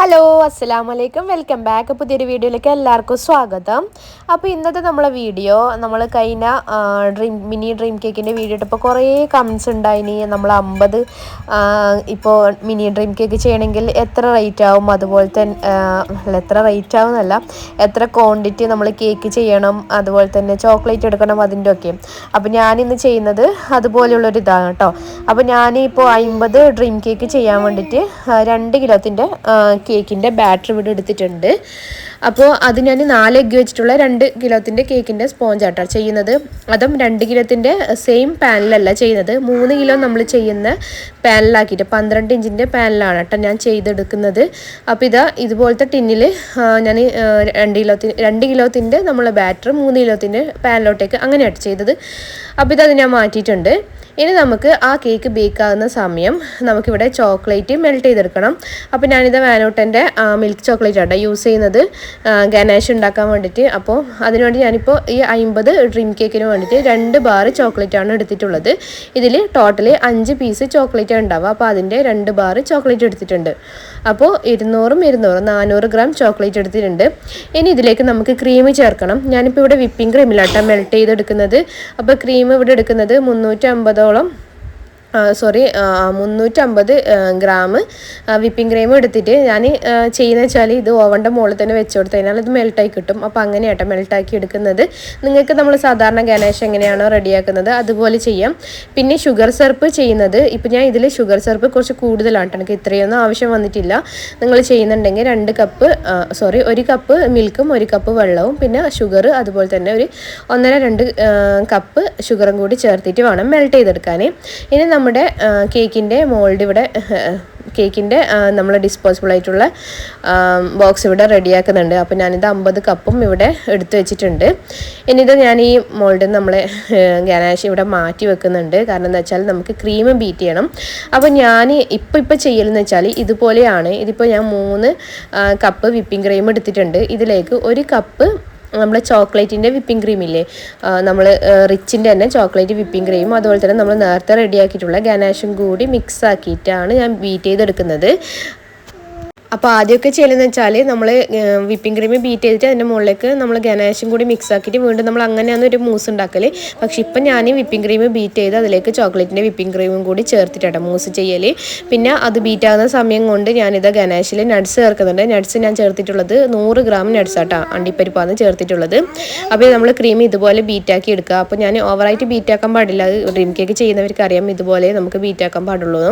Hello അസ്സാം വലൈക്കും welcome back പുതിയൊരു വീഡിയോയിലേക്ക് എല്ലാവർക്കും സ്വാഗതം. അപ്പോൾ ഇന്നത്തെ നമ്മളെ വീഡിയോ നമ്മൾ കഴിഞ്ഞ ഡ്രീം മിനി ഡ്രീം കേക്കിന്റെ വീഡിയോ ഇട്ടപ്പോൾ കുറേ കമൻസ് ഉണ്ടായിനി നമ്മൾ അമ്പത് ഇപ്പോൾ മിനി ഡ്രീം കേക്ക് ചെയ്യണമെങ്കിൽ എത്ര റേറ്റ് ആവും? അതുപോലെ തന്നെ എത്ര റേറ്റ് ആവും എന്നല്ല എത്ര ക്വാണ്ടിറ്റി നമ്മൾ കേക്ക് ചെയ്യണം? അതുപോലെ തന്നെ ചോക്ലേറ്റ് എടുക്കണം അതിന്റെ ഒക്കെ. അപ്പോൾ ഞാനിന്ന് ചെയ്യുന്നത് അതുപോലെയുള്ളൊരു ഇതാണ് കേട്ടോ. അപ്പോൾ ഞാനിപ്പോൾ അമ്പത് ഡ്രീം കേക്ക് ചെയ്യാൻ വേണ്ടിയിട്ട് രണ്ട് കിലോത്തിന്റെ കേക്കിന്റെ ബാറ്റർ ഇവിടെ എടുത്തിട്ടുണ്ട്. അപ്പോൾ അത് ഞാൻ നാല് എഗ്ഗ് വെച്ചിട്ടുള്ള രണ്ട് കിലോത്തിന്റെ കേക്കിന്റെ സ്പോഞ്ച് ആട്ടോ ചെയ്യുന്നത്. അതും രണ്ട് കിലോത്തിന്റെ സെയിം പാനിലല്ല ചെയ്യുന്നത്. മൂന്ന് കിലോ നമ്മൾ ചെയ്യുന്ന പാനിലാക്കിയിട്ട് പന്ത്രണ്ട് ഇഞ്ചിന്റെ പാനിലാണ് കേട്ടോ ഞാൻ ചെയ്തെടുക്കുന്നത്. അപ്പോൾ ഇതാ ഇതുപോലത്തെ ടിന്നിൽ ഞാൻ രണ്ട് കിലോത്തിന് രണ്ട് കിലോത്തിന്റെ നമ്മളെ ബാറ്റർ മൂന്ന് കിലോത്തിന്റെ പാനിലോട്ടേക്ക് അങ്ങനെയായിട്ട് ചെയ്തത്. അപ്പോൾ ഇതത് ഞാൻ മാറ്റിയിട്ടുണ്ട്. ഇനി നമുക്ക് ആ കേക്ക് ബേക്ക് ആകുന്ന സമയം നമുക്കിവിടെ ചോക്ലേറ്റ് മെൽറ്റ് ചെയ്തെടുക്കണം. അപ്പോൾ ഞാനിത് വാനോട്ടന്റെ മിൽക്ക് ചോക്ലേറ്റ് ആണ് യൂസ് ചെയ്യുന്നത്. ഗനാഷ് ഉണ്ടാക്കാൻ വേണ്ടിയിട്ട്. അപ്പോൾ അതിനുവേണ്ടി ഞാനിപ്പോൾ ഈ അമ്പത് ഡ്രീം കേക്കിന് വേണ്ടിയിട്ട് രണ്ട് ബാർ ചോക്ലേറ്റാണ് എടുത്തിട്ടുള്ളത്. ഇതിൽ ടോട്ടലി അഞ്ച് പീസ് ചോക്ലേറ്റ് ഉണ്ടാവുക. അപ്പോൾ അതിന്റെ രണ്ട് ബാർ ചോക്ലേറ്റ് എടുത്തിട്ടുണ്ട്. അപ്പോൾ ഇരുന്നൂറും ഇരുന്നൂറും നാനൂറ് ഗ്രാം ചോക്ലേറ്റ് എടുത്തിട്ടുണ്ട്. ഇനി ഇതിലേക്ക് നമുക്ക് ക്രീം ചേർക്കണം. ഞാനിപ്പോൾ ഇവിടെ വിപ്പിംഗ് ക്രീമിലാട്ടോ മെൽറ്റ് ചെയ്തെടുക്കുന്നത്. അപ്പോൾ ക്രീം ഇവിടെ എടുക്കുന്നത് മുന്നൂറ്റമ്പതോളം സോറി മുന്നൂറ്റമ്പത് ഗ്രാം വിപ്പിംഗ് ക്രീം എടുത്തിട്ട് ഞാൻ ചെയ്യുന്നത് വെച്ചാൽ ഇത് ഓവന്റെ മുകളിൽ തന്നെ വെച്ച് കൊടുത്തു കഴിഞ്ഞാൽ ഇത് മെൽട്ടായി കിട്ടും. അപ്പോൾ അങ്ങനെയാട്ടോ മെൽട്ടാക്കി എടുക്കുന്നത്. നിങ്ങൾക്ക് നമ്മൾ സാധാരണ ഗണേഷ് എങ്ങനെയാണോ റെഡിയാക്കുന്നത് അതുപോലെ ചെയ്യാം. പിന്നെ ഷുഗർ സിറപ്പ് ചെയ്യുന്നത്. ഇപ്പോൾ ഞാൻ ഇതിൽ ഷുഗർ സിറപ്പ് കുറച്ച് കൂടുതലാണ് എനിക്ക് ഇത്രയൊന്നും ആവശ്യം വന്നിട്ടില്ല. നിങ്ങൾ ചെയ്യുന്നുണ്ടെങ്കിൽ രണ്ട് കപ്പ് സോറി ഒരു കപ്പ് മിൽക്കും ഒരു കപ്പ് വെള്ളവും പിന്നെ ഷുഗർ അതുപോലെ തന്നെ ഒരു ഒന്നര രണ്ട് കപ്പ് ഷുഗറും കൂടി ചേർത്തിട്ട് വേണം മെൽട്ട് ചെയ്തെടുക്കാൻ ഇനി നമ്മുടെ കേക്കിന്റെ മോൾഡ് ഇവിടെ കേക്കിന്റെ നമ്മൾ ഡിസ്പോസിബിൾ ആയിട്ടുള്ള ബോക്സ് ഇവിടെ റെഡിയാക്കുന്നുണ്ട്. അപ്പോൾ ഞാനിത് അമ്പത് കപ്പും ഇവിടെ എടുത്തു വെച്ചിട്ടുണ്ട്. ഇനിയിത് ഞാൻ ഈ മോൾഡ് നമ്മൾ ഗനാഷ് ഇവിടെ മാറ്റി വെക്കുന്നുണ്ട്. കാരണം എന്താ വെച്ചാൽ നമുക്ക് ക്രീം ബീറ്റ് ചെയ്യണം. അപ്പോൾ ഞാൻ ഇപ്പോൾ ഇപ്പോൾ ചെയ്യലെന്ന് വെച്ചാൽ ഇതുപോലെയാണ്. ഇതിപ്പോൾ ഞാൻ മൂന്ന് കപ്പ് വിപ്പിംഗ് ക്രീം എടുത്തിട്ടുണ്ട്. ഇതിലേക്ക് ഒരു കപ്പ് നമ്മുടെ ചോക്ലേറ്റിന്റെ വിപ്പിംഗ് ക്രീം ഇല്ലേ നമ്മൾ റിച്ചിന്റെ തന്നെ ചോക്ലേറ്റ് വിപ്പിംഗ് ക്രീമും അതുപോലെ തന്നെ നമ്മൾ നേരത്തെ റെഡിയാക്കിയിട്ടുള്ള ഗനാഷും കൂടി മിക്സ് ആക്കിയിട്ടാണ് ഞാൻ ബീറ്റ് ചെയ്തെടുക്കുന്നത്. അപ്പോൾ ആദ്യമൊക്കെ ചെയ്യലെന്ന് വെച്ചാൽ നമ്മൾ വിപ്പിംഗ് ക്രീം ബീറ്റ് ചെയ്തിട്ട് അതിന്റെ മുകളിലേക്ക് നമ്മൾ ഗനാഷും കൂടി മിക്സ് ആക്കിയിട്ട് വീണ്ടും നമ്മൾ അങ്ങനെയാണ് ഒരു മൂസ് ഉണ്ടാക്കൽ പക്ഷേ ഇപ്പം ഞാൻ വിപ്പിംഗ് ക്രീം ബീറ്റ് ചെയ്ത് അതിലേക്ക് ചോക്ലേറ്റിന്റെ വിപ്പിംഗ് ക്രീമും കൂടി ചേർത്തിട്ടാണ് മൂസ് ചെയ്യൽ പിന്നെ അത് ബീറ്റ് ആകുന്ന സമയം കൊണ്ട് ഞാനിത് ഗനാഷിൽ നട്സ് ചേർക്കുന്നുണ്ട്. നട്സ് ഞാൻ ചേർത്തിട്ടുള്ളത് നൂറ് ഗ്രാം നട്ട്സ് ആട്ടോ അണ്ടിപ്പരിപ്പാണ് ചേർത്തിട്ടുള്ളത്. അപ്പോൾ നമ്മൾ ക്രീം ഇതുപോലെ ബീറ്റാക്കി എടുക്കുക. അപ്പോൾ ഞാൻ ഓവറായിട്ട് ബീറ്റാക്കാൻ പാടില്ല. ഡ്രീം കേക്ക് ചെയ്യുന്നവർക്ക് അറിയാം ഇതുപോലെ നമുക്ക് ബീറ്റാക്കാൻ പാടുള്ളൂ.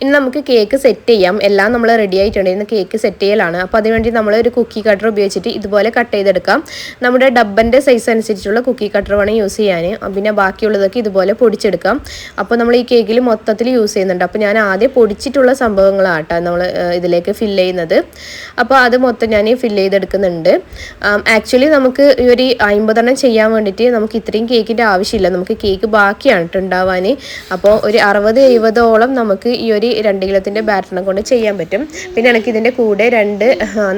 ഇനി നമുക്ക് കേക്ക് സെറ്റ് ചെയ്യാം. എല്ലാം നമ്മൾ റെഡി ആയിട്ടുണ്ട്. ഇന്ന് കേക്ക് സെറ്റ് ചെയ്യലാണ്. അപ്പോൾ അതിനുവേണ്ടി നമ്മൾ ഒരു കുക്കി കട്ടർ ഉപയോഗിച്ചിട്ട് ഇതുപോലെ കട്ട് ചെയ്തെടുക്കാം. നമ്മുടെ ഡബ്ബന്റെ സൈസ് അനുസരിച്ചുള്ള കുക്കി കട്ടർ വേണം യൂസ് ചെയ്യാൻ പിന്നെ ബാക്കിയുള്ളതൊക്കെ ഇതുപോലെ പൊടിച്ചെടുക്കാം. അപ്പോൾ നമ്മൾ ഈ കേക്കിൽ മൊത്തത്തിൽ യൂസ് ചെയ്യുന്നുണ്ട്. അപ്പോൾ ഞാൻ ആദ്യം പൊടിച്ചിട്ടുള്ള സംഭവങ്ങളാട്ടോ നമ്മൾ ഇതിലേക്ക് ഫില്ല് ചെയ്യുന്നത്. അപ്പോൾ അത് മൊത്തം ഞാൻ ഫില്ല് ചെയ്തെടുക്കുന്നുണ്ട്. ആക്ച്വലി നമുക്ക് ഈ ഒരു അമ്പതെണ്ണം ചെയ്യാൻ വേണ്ടിയിട്ട് നമുക്ക് ഇത്രയും കേക്കിന്റെ ആവശ്യമില്ല. നമുക്ക് കേക്ക് ബാക്കിയാണ് ഉണ്ടാവാൻ അപ്പോൾ ഒരു അറുപത് എഴുപതോളം നമുക്ക് ഈ ഒരു രണ്ട് കിലോത്തിന്റെ ബാറ്ററിനെ കൊണ്ട് ചെയ്യാൻ പറ്റും. പിന്നെ എനിക്ക് ഇതിന്റെ കൂടെ രണ്ട്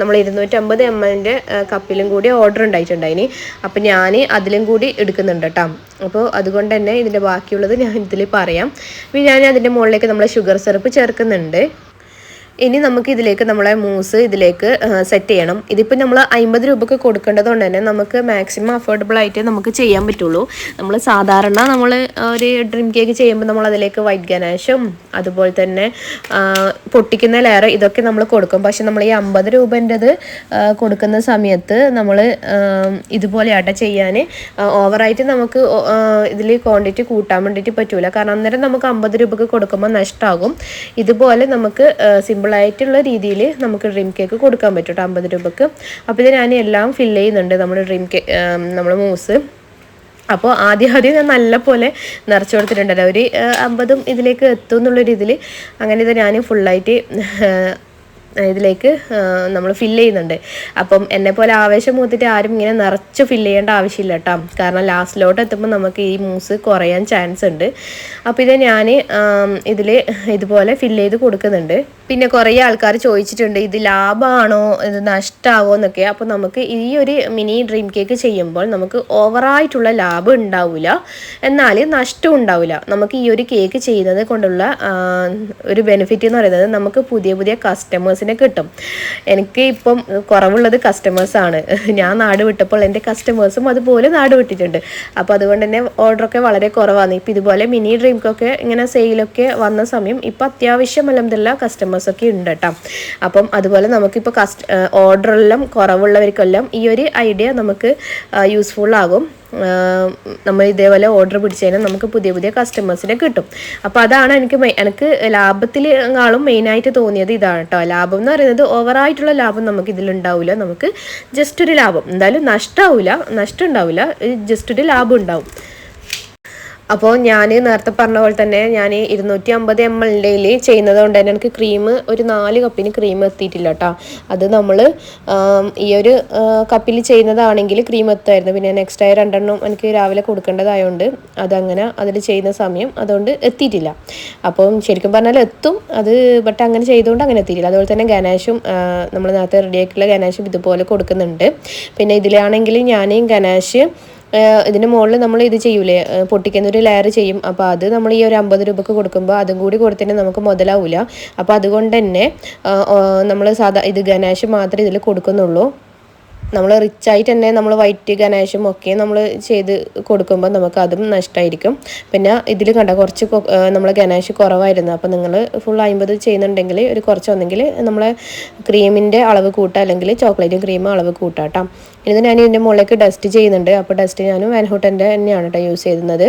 നമ്മൾ ഇരുന്നൂറ്റമ്പത് എം എല്ലിന്റെ കപ്പിലും കൂടി ഓർഡർ ഉണ്ടായിട്ടുണ്ടായിന്. അപ്പോൾ ഞാൻ അതിലും കൂടി എടുക്കുന്നുണ്ട് കേട്ടോ അപ്പോൾ അതുകൊണ്ട് തന്നെ ഇതിന്റെ ബാക്കിയുള്ളത് ഞാൻ ഇതിൽ പറയാം. പിന്നെ ഞാൻ അതിന്റെ മുകളിലേക്ക് നമ്മൾ ഷുഗർ സിറപ്പ് ചേർക്കുന്നുണ്ട്. ഇനി നമുക്ക് ഇതിലേക്ക് നമ്മളെ മൂസ് ഇതിലേക്ക് സെറ്റ് ചെയ്യണം. ഇതിപ്പോൾ നമ്മൾ അമ്പത് രൂപക്ക് കൊടുക്കേണ്ടത് കൊണ്ട് തന്നെ നമുക്ക് മാക്സിമം അഫോർഡബിൾ ആയിട്ട് നമുക്ക് ചെയ്യാൻ പറ്റുള്ളൂ. നമ്മൾ സാധാരണ നമ്മൾ ഒരു ഡ്രീം കേക്ക് ചെയ്യുമ്പോൾ നമ്മൾ അതിലേക്ക് വൈറ്റ് ഗനാഷും അതുപോലെ തന്നെ പൊട്ടിക്കുന്ന ലെയർ ഇതൊക്കെ നമ്മൾ കൊടുക്കും. പക്ഷെ നമ്മൾ ഈ അമ്പത് രൂപന്റെത് കൊടുക്കുന്ന സമയത്ത് നമ്മൾ ഇതുപോലെയാട്ടെ ചെയ്യാൻ ഓവറായിട്ട് നമുക്ക് ഇതിൽ ക്വാണ്ടിറ്റി കൂട്ടാൻ വേണ്ടിയിട്ട് പറ്റൂല. കാരണം അന്നേരം നമുക്ക് അമ്പത് രൂപക്ക് കൊടുക്കുമ്പോൾ നഷ്ടമാകും ഇതുപോലെ നമുക്ക് സിമ്പിൾ സിമ്പിളായിട്ടുള്ള രീതിയിൽ നമുക്ക് ഡ്രീം കേക്ക് കൊടുക്കാൻ പറ്റും കേട്ടോ അമ്പത് രൂപക്ക്. അപ്പോൾ ഇത് ഞാൻ എല്ലാം ഫില്ല് ചെയ്യുന്നുണ്ട് നമ്മുടെ ഡ്രീം കേക്ക് നമ്മൾ മൂസ് അപ്പോൾ ആദ്യം ആദ്യം ഞാൻ നല്ല പോലെ നിറച്ച് കൊടുത്തിട്ടുണ്ടല്ലോ. ഒരു അമ്പതും ഇതിലേക്ക് എത്തും എന്നുള്ള രീതിയിൽ അങ്ങനെ ഇത് ഞാൻ ഫുള്ളായിട്ട് ഇതിലേക്ക് നമ്മൾ ഫില്ല് ചെയ്യുന്നുണ്ട്. അപ്പം എന്നെ പോലെ ആവേശം മൂത്തിട്ട് ആരും ഇങ്ങനെ നിറച്ച് ഫില്ല് ചെയ്യേണ്ട ആവശ്യമില്ല കേട്ടോ കാരണം ലാസ്റ്റിലോട്ട് എത്തുമ്പോൾ നമുക്ക് ഈ മൂസ് കുറയാൻ ചാൻസ് ഉണ്ട്. അപ്പോൾ ഇത് ഞാൻ ഇതിൽ ഇതുപോലെ ഫില്ല് ചെയ്ത് കൊടുക്കുന്നുണ്ട്. പിന്നെ കുറേ ആൾക്കാർ ചോദിച്ചിട്ടുണ്ട് ഇത് ലാഭമാണോ ഇത് നഷ്ടമാവോ എന്നൊക്കെ. അപ്പോൾ നമുക്ക് ഈ ഒരു മിനി ഡ്രീം കേക്ക് ചെയ്യുമ്പോൾ നമുക്ക് ഓവറായിട്ടുള്ള ലാഭം ഉണ്ടാവില്ല എന്നാൽ നഷ്ടം ഉണ്ടാവില്ല നമുക്ക് ഈ ഒരു കേക്ക് ചെയ്യുന്നത് കൊണ്ടുള്ള ഒരു ബെനിഫിറ്റ് എന്ന് പറയുന്നത് നമുക്ക് പുതിയ പുതിയ കസ്റ്റമേഴ്സ് കസ്റ്റമേഴ്സിനെ കിട്ടും. എനിക്ക് ഇപ്പം കുറവുള്ളത് കസ്റ്റമേഴ്സാണ് ഞാൻ നാട് വിട്ടപ്പോൾ എന്റെ കസ്റ്റമേഴ്സും അതുപോലെ നാട് വിട്ടിട്ടുണ്ട്. അപ്പോൾ അതുകൊണ്ട് തന്നെ ഓർഡറൊക്കെ വളരെ കുറവാണ്. ഇപ്പം ഇതുപോലെ മിനി ഡ്രീംക്കൊക്കെ ഇങ്ങനെ സെയിലൊക്കെ വന്ന സമയം ഇപ്പം അത്യാവശ്യം അലഹമില്ല കസ്റ്റമേഴ്സൊക്കെ ഉണ്ട് കേട്ടോ അപ്പം അതുപോലെ നമുക്കിപ്പോൾ കസ്റ്റ് ഓർഡറെല്ലാം കുറവുള്ളവർക്കെല്ലാം ഈ ഒരു ഐഡിയ നമുക്ക് യൂസ്ഫുൾ ആകും. നമ്മൾ ഇതേപോലെ ഓർഡർ പിടിച്ചു കഴിഞ്ഞാൽ നമുക്ക് പുതിയ പുതിയ കസ്റ്റമേഴ്സിനെ കിട്ടും. അപ്പോൾ അതാണ് എനിക്ക് എനിക്ക് ലാഭത്തിൽ ആളും മെയിനായിട്ട് തോന്നിയത് ഇതാണ് കേട്ടോ ലാഭം എന്ന് പറയുന്നത് ഓവറായിട്ടുള്ള ലാഭം നമുക്ക് ഇതിലുണ്ടാവില്ല നമുക്ക് ജസ്റ്റ് ഒരു ലാഭം. എന്തായാലും നഷ്ടമാവില്ല നഷ്ടം ഉണ്ടാവില്ല ജസ്റ്റ് ഒരു ലാഭം ഉണ്ടാവും. അപ്പോൾ ഞാൻ നേരത്തെ പറഞ്ഞ പോലെ തന്നെ ഞാൻ ഇരുന്നൂറ്റി അമ്പത് എം എല്ലിൽ ചെയ്യുന്നത് കൊണ്ട് തന്നെ എനിക്ക് ക്രീം ഒരു നാല് കപ്പിന് ക്രീം എത്തിയിട്ടില്ല കേട്ടോ അത് നമ്മൾ ഈ ഒരു കപ്പിൽ ചെയ്യുന്നതാണെങ്കിൽ ക്രീം എത്തുമായിരുന്നു. പിന്നെ നെക്സ്റ്റ് ആയ രണ്ടെണ്ണം എനിക്ക് രാവിലെ കൊടുക്കേണ്ടതായതുകൊണ്ട് അതങ്ങനെ അതിൽ ചെയ്യുന്ന സമയം അതുകൊണ്ട് എത്തിയിട്ടില്ല. അപ്പം ശരിക്കും പറഞ്ഞാൽ എത്തും. അത് ബട്ട് അങ്ങനെ ചെയ്തുകൊണ്ട് അങ്ങനെ എത്തിയിട്ടില്ല. അതുപോലെ തന്നെ ഗണേഷും നമ്മൾ നേരത്തെ റെഡിയാക്കിയുള്ള ഗണേഷും ഇതുപോലെ കൊടുക്കുന്നുണ്ട്. പിന്നെ ഇതിലാണെങ്കിൽ ഞാൻ ഗണേശ് ഇതിന് മുകളിൽ നമ്മൾ ഇത് ചെയ്യൂലേ? പൊട്ടിക്കുന്ന ഒരു ലെയർ ചെയ്യും. അപ്പോൾ അത് നമ്മൾ ഈ ഒരു അമ്പത് രൂപക്ക് കൊടുക്കുമ്പോൾ അതും കൂടി കൊടുത്തിട്ട് നമുക്ക് മുതലാവില്ല അപ്പോൾ അതുകൊണ്ട് തന്നെ നമ്മൾ സാധാ ഇത് ഗണേശ് മാത്രമേ ഇതിൽ കൊടുക്കുന്നുള്ളൂ. നമ്മൾ റിച്ച് ആയിട്ട് തന്നെ നമ്മൾ വൈറ്റ് ഗണേശും ഒക്കെ നമ്മൾ ചെയ്ത് കൊടുക്കുമ്പോൾ നമുക്ക് അതും നഷ്ടമായിരിക്കും പിന്നെ ഇതിൽ കണ്ട കുറച്ച് നമ്മൾ ഗണേശ് കുറവായിരുന്നു. അപ്പോൾ നിങ്ങൾ ഫുൾ അമ്പത് ചെയ്യുന്നുണ്ടെങ്കിൽ ഒരു കുറച്ച് ഒന്നെങ്കിൽ നമ്മളെ ക്രീമിന്റെ അളവ് കൂട്ടുക അല്ലെങ്കിൽ ചോക്ലേറ്റും ക്രീമും അളവ് കൂട്ടാട്ടോ കേട്ടോ ഇത് ഞാൻ ഇതിന്റെ മുകളിലേക്ക് ഡസ്റ്റ് ചെയ്യുന്നുണ്ട്. അപ്പോൾ ഡസ്റ്റ് ഞാൻ വാൻഹൂട്ടന്റെ തന്നെയാണ് കേട്ടോ യൂസ് ചെയ്യുന്നത്.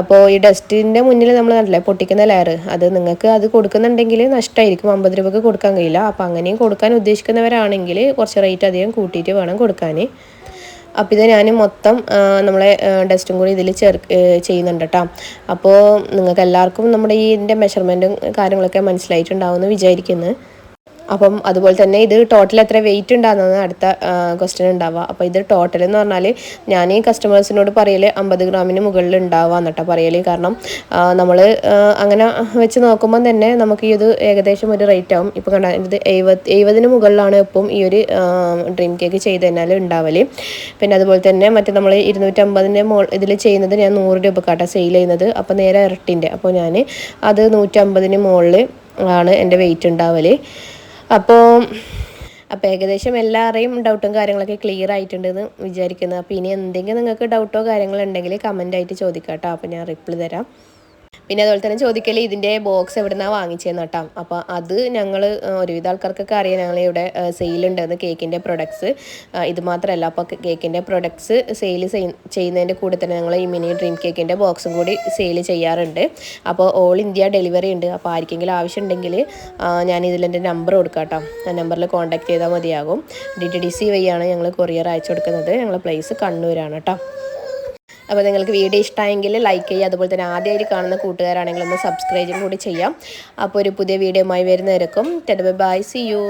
അപ്പോൾ ഈ ഡസ്റ്റിന്റെ മുന്നിൽ നമ്മൾ നല്ല പൊട്ടിക്കുന്ന ലെയർ അത് നിങ്ങൾക്ക് അത് കൊടുക്കുന്നുണ്ടെങ്കിൽ നഷ്ടമായിരിക്കും അമ്പത് രൂപക്ക് കൊടുക്കാൻ കഴിയില്ല. അപ്പോൾ അങ്ങനെയും കൊടുക്കാൻ ഉദ്ദേശിക്കുന്നവരാണെങ്കിൽ കുറച്ച് റേറ്റ് അധികം കൂട്ടിയിട്ട് വേണം. കൊടുക്കാൻ അപ്പോൾ ഇത് ഞാൻ മൊത്തം നമ്മളെ ഡസ്റ്റും കൂടി ഇതിൽ ചേർ ചെയ്യുന്നുണ്ട് കേട്ടോ അപ്പോൾ നിങ്ങൾക്ക് എല്ലാവർക്കും നമ്മുടെ ഈ ഇതിന്റെ മെഷർമെന്റും കാര്യങ്ങളൊക്കെ മനസ്സിലായിട്ടുണ്ടാവുമെന്ന് വിചാരിക്കുന്നു. അപ്പം അതുപോലെ തന്നെ ഇത് ടോട്ടൽ എത്ര വെയിറ്റ് ഉണ്ടാകുന്നത് അടുത്ത ക്വസ്റ്റ്യൻ ഉണ്ടാവുക. അപ്പോൾ ഇത് ടോട്ടൽ എന്ന് പറഞ്ഞാൽ ഞാൻ ഈ കസ്റ്റമേഴ്സിനോട് പറയൽ അമ്പത് ഗ്രാമിന് മുകളിൽ ഉണ്ടാവുക എന്നിട്ടാണ് പറയൽ കാരണം നമ്മൾ അങ്ങനെ വെച്ച് നോക്കുമ്പം തന്നെ നമുക്ക് ഈ ഇത് ഏകദേശം ഒരു റേറ്റ് ആവും. ഇപ്പോൾ കണ്ട ഇത് എഴുപത് എഴുപതിന് മുകളിലാണ് ഇപ്പം ഈ ഒരു ഡ്രീം കേക്ക് ചെയ്ത് കഴിഞ്ഞാൽ ഉണ്ടാവൽ പിന്നെ അതുപോലെ തന്നെ മറ്റേ നമ്മൾ ഇരുന്നൂറ്റമ്പതിന്റെ മോൾ ഇതിൽ ചെയ്യുന്നത് ഞാൻ നൂറ് രൂപക്കാട്ടാണ് സെയിൽ ചെയ്യുന്നത്. അപ്പോൾ നേരെ ഇരട്ടിന്റെ അപ്പോൾ ഞാൻ അത് നൂറ്റമ്പതിന് മുകളിൽ ആണ് എന്റെ വെയിറ്റ് ഉണ്ടാവൽ അപ്പോൾ അപ്പോൾ ഏകദേശം എല്ലാവരെയും ഡൗട്ടും കാര്യങ്ങളൊക്കെ ക്ലിയർ ആയിട്ടുണ്ടെന്ന് വിചാരിക്കുന്നു. അപ്പോൾ ഇനി എന്തെങ്കിലും നിങ്ങൾക്ക് ഡൗട്ടോ കാര്യങ്ങളോ ഉണ്ടെങ്കിൽ കമന്റായിട്ട് ചോദിക്കാം കേട്ടോ അപ്പോൾ ഞാൻ റിപ്ലൈ തരാം. പിന്നെ അതുപോലെ തന്നെ ചോദിക്കൽ ഇതിന്റെ ബോക്സ് എവിടെ നിന്നാണ് വാങ്ങിച്ചതെന്ന് കേട്ടോ. അപ്പോൾ അത് ഞങ്ങൾ ഒരുവിധ ആൾക്കാർക്കൊക്കെ അറിയാം ഞങ്ങൾ ഇവിടെ സെയിലുണ്ടെന്ന് കേക്കിന്റെ പ്രൊഡക്ട്സ് ഇത് മാത്രമല്ല അപ്പോൾ കേക്കിന്റെ പ്രൊഡക്ട്സ് സെയിൽ ചെയ്യുന്നതിന്റെ കൂടെ തന്നെ ഞങ്ങൾ ഈ മിനി ഡ്രീം കേക്കിന്റെ ബോക്സും കൂടി സെയിൽ ചെയ്യാറുണ്ട്. അപ്പോൾ ഓൾ ഇന്ത്യ ഡെലിവറി ഉണ്ട് അപ്പോൾ ആർക്കെങ്കിലും ആവശ്യമുണ്ടെങ്കിൽ ഞാൻ ഇതിലെന്റെ നമ്പർ കൊടുക്കാം കേട്ടോ. ആ നമ്പറിൽ കോൺടാക്ട് ചെയ്താൽ മതിയാകും. ഡി ടി ഡി സി വഴിയാണ് ഞങ്ങൾ കൊറിയർ അയച്ചു കൊടുക്കുന്നത്. ഞങ്ങളുടെ പ്ലേസ് കണ്ണൂരാണ് കേട്ടോ. അപ്പോൾ നിങ്ങൾക്ക് വീഡിയോ ഇഷ്ടമായെങ്കിൽ ലൈക്ക് ചെയ്യുക. അതുപോലെ തന്നെ ആദ്യമായിട്ട് കാണുന്ന കൂട്ടുകാരാണെങ്കിൽ ഒന്ന് സബ്സ്ക്രൈബും കൂടി ചെയ്യാം. അപ്പോൾ ഒരു പുതിയ വീഡിയോ ആയി വരുന്നവരക്കും ബൈ സി യു